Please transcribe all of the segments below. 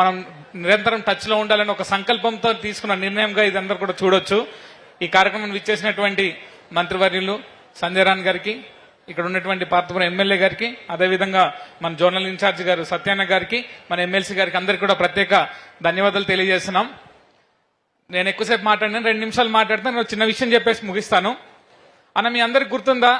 మనం నిరంతరం టచ్లో ఉండాలని ఒక సంకల్పంతో తీసుకున్న నిర్ణయంగా ఇది అందరు కూడా చూడొచ్చు. ఈ కార్యక్రమం విచ్చేసినటువంటి మంత్రివర్యులు సంజయ్ రాణ్ గారికి ఇక్కడ ఉన్నటువంటి పార్థపురం ఎమ్మెల్యే గారికి అదేవిధంగా మన జోనల్ ఇన్ఛార్జ్ గారు సత్యాన్న గారికి మన ఎమ్మెల్సీ గారికి అందరికీ కూడా ప్రత్యేక ధన్యవాదాలు తెలియజేస్తున్నాం. నేను ఎక్కువసేపు మాట్లాడినా రెండు నిమిషాలు మాట్లాడితే నేను చిన్న విషయం చెప్పేసి ముగిస్తాను. అన్న మీ అందరికి గుర్తుందా?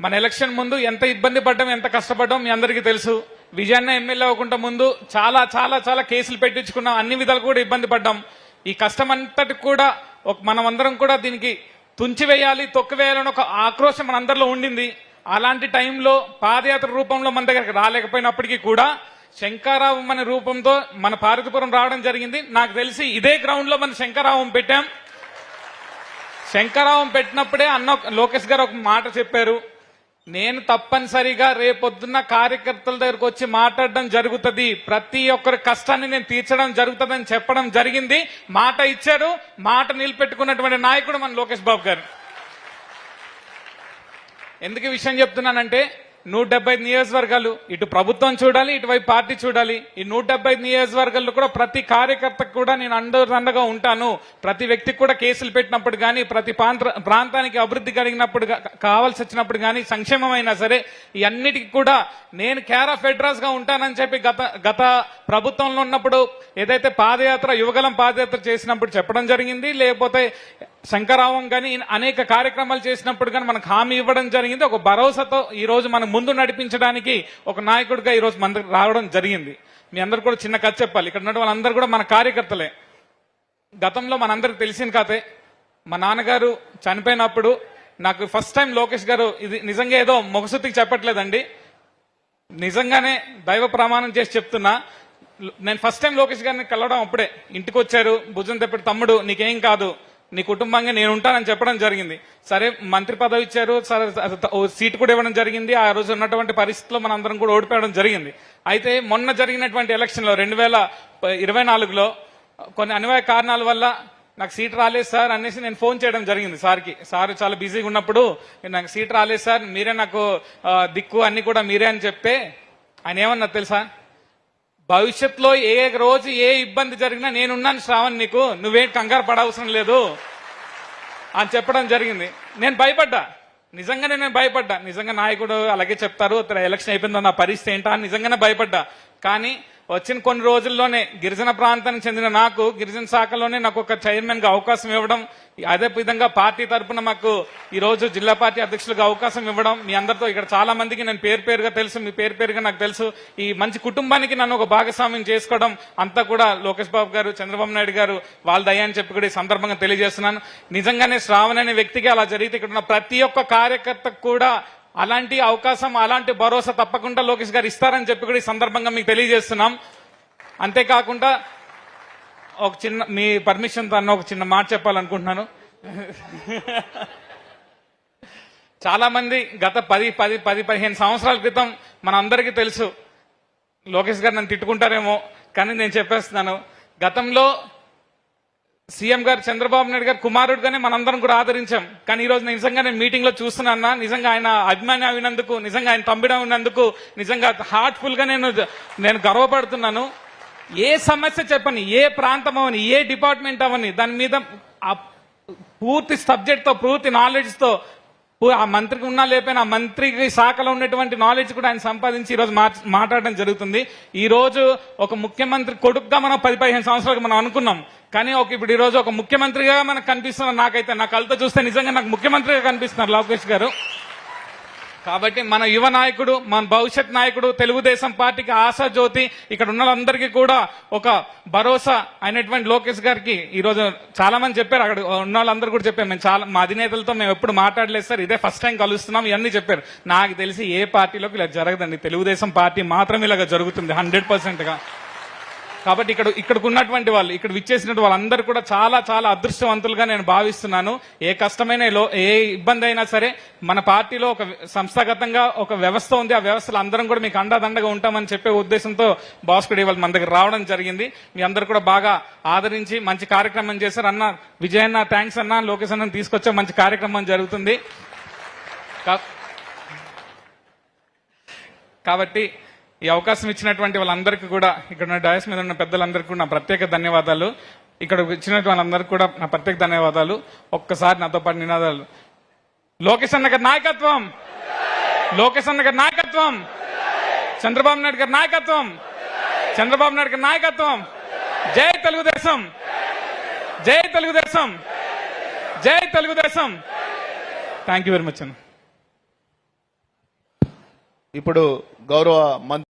మన ఎలక్షన్ ముందు ఎంత ఇబ్బంది పడ్డాం ఎంత కష్టపడ్డాం మీ అందరికీ తెలుసు. విజయన్న ఎమ్మెల్యే అవ్వకుండా ముందు చాలా చాలా చాలా కేసులు పెట్టించుకున్నాం. అన్ని విధాలు కూడా ఇబ్బంది పడ్డాం. ఈ కష్టం అంతటి కూడా ఒక మనమందరం కూడా దీనికి తుంచివేయాలి తొక్కివేయాలని ఒక ఆక్రోశం మనందరిలో ఉండింది. అలాంటి టైంలో పాదయాత్ర రూపంలో మన దగ్గరికి రాలేకపోయినప్పటికీ కూడా శంకారావం అనే రూపంతో మన పార్వతీపురం రావడం జరిగింది. నాకు తెలిసి ఇదే గ్రౌండ్లో మన శంకరావం పెట్టాం. శంకరావం పెట్టినప్పుడే అన్న లోకేష్ గారు ఒక మాట చెప్పారు. నేను తప్పనిసరిగా రేపొద్దున్న కార్యకర్తల దగ్గరకు వచ్చి మాట్లాడడం జరుగుతుంది. ప్రతి ఒక్కరి కష్టాన్ని నేను తీర్చడం జరుగుతుందని చెప్పడం జరిగింది. మాట ఇచ్చారు. మాట నిలబెట్టుకున్నటువంటి నాయకుడు మన లోకేష్ బాబు గారు. ఎందుకు విషయం చెప్తున్నానంటే నూట డెబ్బై నియోజకవర్గాలు. ఇటు ప్రభుత్వం చూడాలి ఇటువైపు పార్టీ చూడాలి. ఈ నూట డెబ్బై నియోజకవర్గాల్లో కూడా ప్రతి కార్యకర్తకు కూడా నేను అండగా ఉంటాను. ప్రతి వ్యక్తికి కూడా కేసులు పెట్టినప్పుడు కానీ ప్రతి ప్రాంతానికి అభివృద్ధి కలిగినప్పుడు కావాల్సి వచ్చినప్పుడు కానీ సంక్షేమమైనా సరే ఇవన్నిటికీ కూడా నేను కేర్ ఆఫ్ అడ్రస్గా ఉంటానని చెప్పి గత గత ప్రభుత్వంలో ఉన్నప్పుడు ఏదైతే పాదయాత్ర యువగలం పాదయాత్ర చేసినప్పుడు చెప్పడం జరిగింది. లేకపోతే శంకరావం కానీ అనేక కార్యక్రమాలు చేసినప్పుడు కానీ మనకు హామీ ఇవ్వడం జరిగింది. ఒక భరోసాతో ఈరోజు మనం ముందు నడిపించడానికి ఒక నాయకుడిగా ఈరోజు రోజు మన రావడం జరిగింది. మీ అందరు కూడా చిన్న కథ చెప్పాలి. ఇక్కడ ఉన్న వాళ్ళందరూ కూడా మన కార్యకర్తలే. గతంలో మనందరికి తెలిసిన కథే. మా నాన్నగారు చనిపోయినప్పుడు నాకు ఫస్ట్ టైం లోకేష్ గారు ఇది నిజంగా ఏదో మొగసుతికి చెప్పట్లేదండి. నిజంగానే దైవ ప్రమాణం చేసి చెప్తున్నా. నేను ఫస్ట్ టైం లోకేష్ గారిని కలవడం అప్పుడే. ఇంటికి వచ్చారు భుజం తెప్పటి తమ్ముడు నీకేం కాదు. నీ కుటుంబంగా నేను ఉంటానని చెప్పడం జరిగింది. సరే మంత్రి పదవి ఇచ్చారు సరే ఓ సీట్ కూడా ఇవ్వడం జరిగింది. ఆ రోజు ఉన్నటువంటి పరిస్థితుల్లో మనం అందరం కూడా ఓడిపోవడం జరిగింది. అయితే మొన్న జరిగినటువంటి ఎలక్షన్లో రెండు వేల ఇరవై నాలుగులో కొన్ని అనివార్య కారణాల వల్ల నాకు సీట్ రాలేదు సార్ అనేసి నేను ఫోన్ చేయడం జరిగింది సార్కి. సార్ చాలా బిజీగా ఉన్నప్పుడు నాకు సీట్ రాలేదు సార్ మీరే నాకు దిక్కు అన్ని కూడా మీరే అని చెప్తే ఆయన ఏమన్నా తెలుసా? భవిష్యత్తులో ఏ రోజు ఏ ఇబ్బంది జరిగినా నేనున్నాను శ్రావణ్ నీకు నువ్వేం కంగారు పడవసరం లేదు అని చెప్పడం జరిగింది. నేను భయపడ్డా. నిజంగానే నేను భయపడ్డా. నిజంగా నాయకుడు అలాగే చెప్తారు ఎలక్షన్ అయిపోయిందో నా పరిస్థితి ఏంటా? అని నిజంగానే భయపడ్డా. కానీ వచ్చిన కొన్ని రోజుల్లోనే గిరిజన ప్రాంతానికి చెందిన నాకు గిరిజన శాఖలోనే నాకు ఒక చైర్మన్గా అవకాశం ఇవ్వడం అదే విధంగా పార్టీ తరఫున మాకు ఈ రోజు జిల్లా పార్టీ అధ్యక్షులుగా అవకాశం ఇవ్వడం మీ అందరితో ఇక్కడ చాలా మందికి నేను పేరు పేరుగా తెలుసు మీ పేరు పేరుగా నాకు తెలుసు. ఈ మంచి కుటుంబానికి నన్ను ఒక భాగస్వామ్యం చేసుకోవడం అంతా కూడా లోకేష్ బాబు గారు చంద్రబాబు నాయుడు గారు వాళ్ళ దయ చెప్పి కూడా ఈ సందర్భంగా తెలియజేస్తున్నాను. నిజంగానే శ్రావణ్ అనే వ్యక్తికి అలా జరిగితే ఇక్కడ ఉన్న ప్రతి ఒక్క కార్యకర్తకు కూడా అలాంటి అవకాశం అలాంటి భరోసా తప్పకుండా లోకేష్ గారు ఇస్తారని చెప్పి కూడా ఈ సందర్భంగా మీకు తెలియజేస్తున్నాం. అంతేకాకుండా ఒక చిన్న మీ పర్మిషన్ తన ఒక చిన్న మాట చెప్పాలనుకుంటున్నాను. చాలా మంది గత పది పది పది పదిహేను సంవత్సరాల క్రితం మనందరికీ తెలుసు లోకేష్ గారు నన్ను తిట్టుకుంటారేమో కానీ నేను చెప్పేస్తున్నాను. గతంలో సీఎం గారు చంద్రబాబు నాయుడు గారు కుమారుడుగానే మనందరం కూడా ఆదరించాం. కానీ ఈ రోజు నేను నిజంగా నేను మీటింగ్లో చూస్తున్నా నిజంగా ఆయన అభిమాని అయినందుకు నిజంగా ఆయన తమ్మిడం ఉన్నందుకు నిజంగా హార్ట్ఫుల్గా నేను నేను గర్వపడుతున్నాను. ఏ సమస్య చెప్పని ఏ ప్రాంతం అవని ఏ డిపార్ట్మెంట్ అవని దాని మీద పూర్తి సబ్జెక్ట్తో పూర్తి నాలెడ్జ్తో ఆ మంత్రికి ఉన్నా లేకపోయినా ఆ మంత్రికి శాఖలో ఉన్నటువంటి నాలెడ్జ్ కూడా ఆయన సంపాదించి ఈరోజు మా మాట్లాడడం జరుగుతుంది. ఈ రోజు ఒక ముఖ్యమంత్రి కొడుకుగా మనం పది పదిహేను సంవత్సరాలకు మనం అనుకున్నాం. కానీ ఒక ఇప్పుడు ఈరోజు ఒక ముఖ్యమంత్రిగా మనకు కనిపిస్తున్నారు నాకైతే నా కళ్ళతో చూస్తే నిజంగా నాకు ముఖ్యమంత్రిగా కనిపిస్తున్నారు లోకేష్ గారు. కాబట్టి మన యువ నాయకుడు మన భవిష్యత్ నాయకుడు తెలుగుదేశం పార్టీకి ఆశా జ్యోతి ఇక్కడ ఉన్న వాళ్ళందరికీ కూడా ఒక భరోసా అయినటువంటి లోకేష్ గారికి ఈరోజు చాలా మంది చెప్పారు. అక్కడ ఉన్న వాళ్ళందరూ కూడా చెప్పారు. మేము చాలా మా అధినేతలతో మేము ఎప్పుడు మాట్లాడలేదు సార్. ఇదే ఫస్ట్ టైం కలుస్తున్నాం ఇవన్నీ చెప్పారు. నాకు తెలిసి ఏ పార్టీలోకి ఇలా జరగదండి. తెలుగుదేశం పార్టీ మాత్రం ఇలాగ జరుగుతుంది హండ్రెడ్ పర్సెంట్గా. కాబట్టి ఇక్కడ ఇక్కడికి ఉన్నటువంటి వాళ్ళు ఇక్కడ విచ్చేసినటువంటి వాళ్ళందరూ కూడా చాలా చాలా అదృష్టవంతులుగా నేను భావిస్తున్నాను. ఏ కష్టమైన లో- ఏ ఇబ్బంది అయినా సరే మన పార్టీలో ఒక సంస్థాగతంగా ఒక వ్యవస్థ ఉంది. ఆ వ్యవస్థలో అందరం కూడా మీకు అండదండగా ఉంటామని చెప్పే ఉద్దేశంతో భాస్కర్ ఇవాళ మన దగ్గర రావడం జరిగింది. మీ అందరు కూడా బాగా ఆదరించి మంచి కార్యక్రమం చేశారు. అన్న విజయన్న థ్యాంక్స్ అన్న లోకేష్ అన్న తీసుకొచ్చే. మంచి కార్యక్రమం జరుగుతుంది. కాబట్టి ఈ అవకాశం ఇచ్చినటువంటి వాళ్ళందరికీ కూడా ఇక్కడ ఉన్న డయాస్ మీద ఉన్న పెద్దలందరికీ కూడా నా ప్రత్యేక ధన్యవాదాలు. ఇక్కడ ఇచ్చినటువంటి వాళ్ళందరికీ కూడా నా ప్రత్యేక ధన్యవాదాలు. ఒక్కసారి నాతో పాటు నినాదాలు. లోకేష్ అన్న గారి నాయకత్వం! లోకేష్ అన్న గారి నాయకత్వం! చంద్రబాబు నాయుడు గారి నాయకత్వం! చంద్రబాబు నాయుడు గారి నాయకత్వం! జై తెలుగుదేశం! జై తెలుగుదేశం! జై Telugu Desam! Thank you very much అన్న. ఇప్పుడు గౌరవ మంత్రి